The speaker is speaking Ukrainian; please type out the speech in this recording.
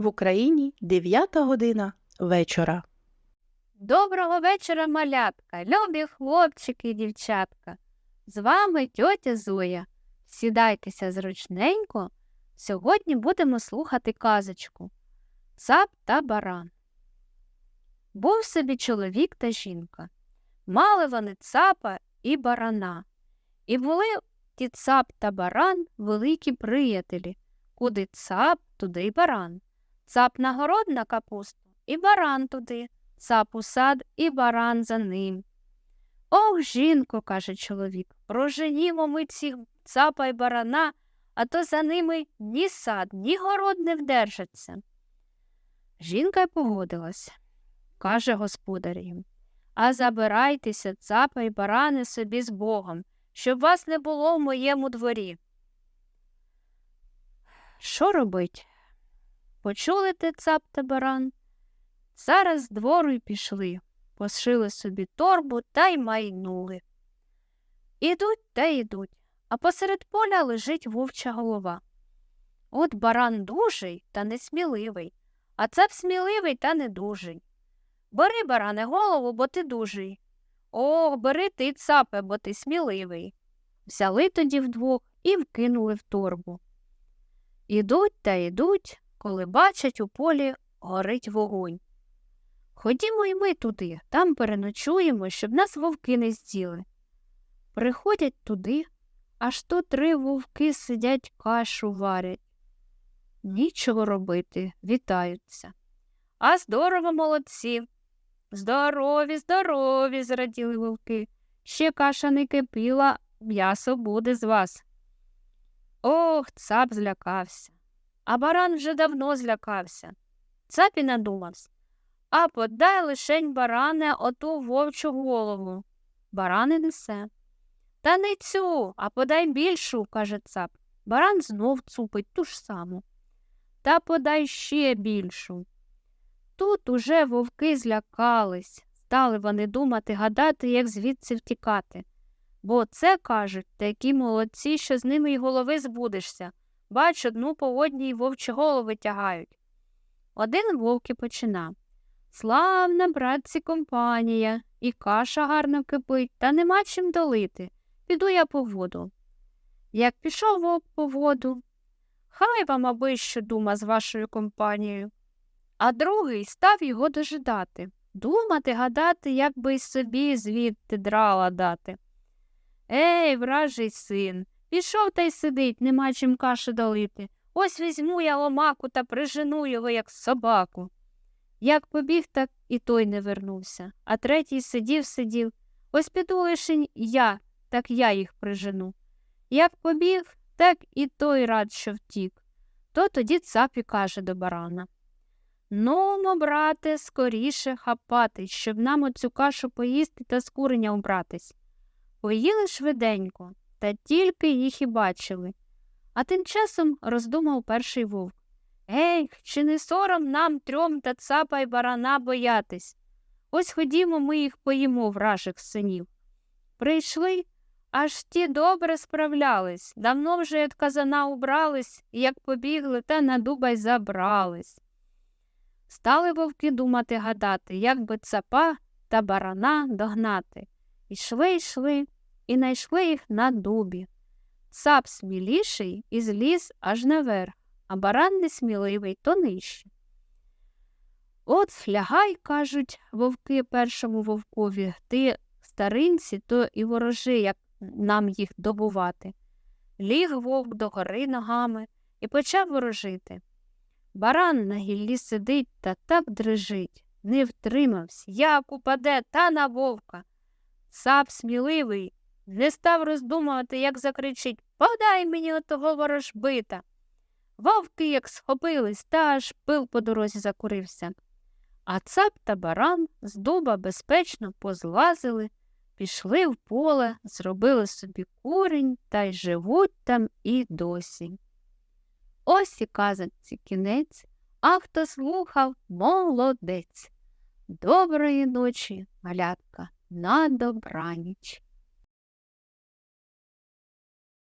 В Україні 9 година вечора. Доброго вечора, малятка, любі хлопчики і дівчатка. З вами тьотя Зоя. Сідайтеся зручненько. Сьогодні будемо слухати казочку Цап та баран. Був собі чоловік та жінка. Мали вони цапа і барана. І були ті цап та баран великі приятелі. Куди цап, туди й баран. Цап на город на капусту і баран туди цап у сад і баран за ним. Ох, жінко, каже чоловік, проженімо ми цих цапа й барана, а то за ними ні сад, ні город не вдержаться. Жінка й погодилась, каже господар їм. А забирайтеся, цапа й барани собі з Богом, щоб вас не було в моєму дворі. Що робить? Почули те цап та баран? Зараз двору й пішли, пошили собі торбу та й майнули. Ідуть та йдуть, а посеред поля лежить вовча голова. От баран дужий та несміливий, а цап сміливий та недужий. Бери, баране, голову, бо ти дужий. Ох, бери ти, цапе, бо ти сміливий. Взяли тоді вдвох і вкинули в торбу. Ідуть та йдуть, коли бачать у полі горить вогонь. Ходімо й ми туди, там переночуємо, щоб нас вовки не зділи. Приходять туди, аж то три вовки сидять кашу варять. Нічого робити, вітаються. А здорово, молодці. Здорові, здорові, зраділи вовки. Ще каша не кипіла, м'ясо буде з вас. Ох, цап злякався. А баран вже давно злякався. Цап і надумався. А подай лишень баране оту вовчу голову. Баран і несе. Та не цю, а подай більшу, каже цап. Баран знов цупить ту ж саму. Та подай ще більшу. Тут уже вовки злякались, стали вони думати, гадати, як звідси втікати. Бо це, кажуть, такі молодці, що з ними й голови збудешся. Бач, одну по одній вовчі голови тягають. Один вовк і починав. Славна, братці, компанія, і каша гарно кипить, та нема чим долити. Піду я по воду. Як пішов вовк по воду, хай вам аби що дума з вашою компанією. А другий став його дожидати, думати, гадати, як би й собі звідти драла дати. Ей, вражий син, пішов та й сидить, нема чим каші долити. Ось візьму я ломаку та прижену його, як собаку. Як побіг, так і той не вернувся, а третій сидів, сидів. Ось піду лишень я, так я їх прижену. Як побіг, так і той рад, що втік. То тоді цап і каже до барана Ну, брате, скоріше хапати, щоб нам оцю кашу поїсти та з куреня убратись. Поїли швиденько, та тільки їх і бачили. А тим часом роздумав перший вовк. Ей, чи не сором нам трьом та цапа й барана боятись? Ось ходімо, ми їх поїмо, вражих синів. Прийшли, аж ті добре справлялись, давно вже від казана убрались, як побігли, та на дуба й забрались. Стали вовки думати гадати, як би цапа та барана догнати. Ішли, йшли і найшли їх на дубі. Цап сміліший і зліз аж наверх а баран несміливий, то нижче. От лягай, кажуть вовки першому вовкові, ти старинці, то і ворожи, як нам їх добувати. Ліг вовк догори ногами і почав ворожити. Баран на гіллі сидить та так дрижить, не втримався, як упаде та на вовка. Сап сміливий, не став роздумувати, як закричить Подай мені отого ворожбита. Вовки як схопились, та аж пил по дорозі закурився. А цап та баран з дуба безпечно позлазили, пішли в поле, зробили собі курень та й живуть там і досі. Ось і казанці кінець, а хто слухав молодець. Доброї ночі, малятка, на добраніч.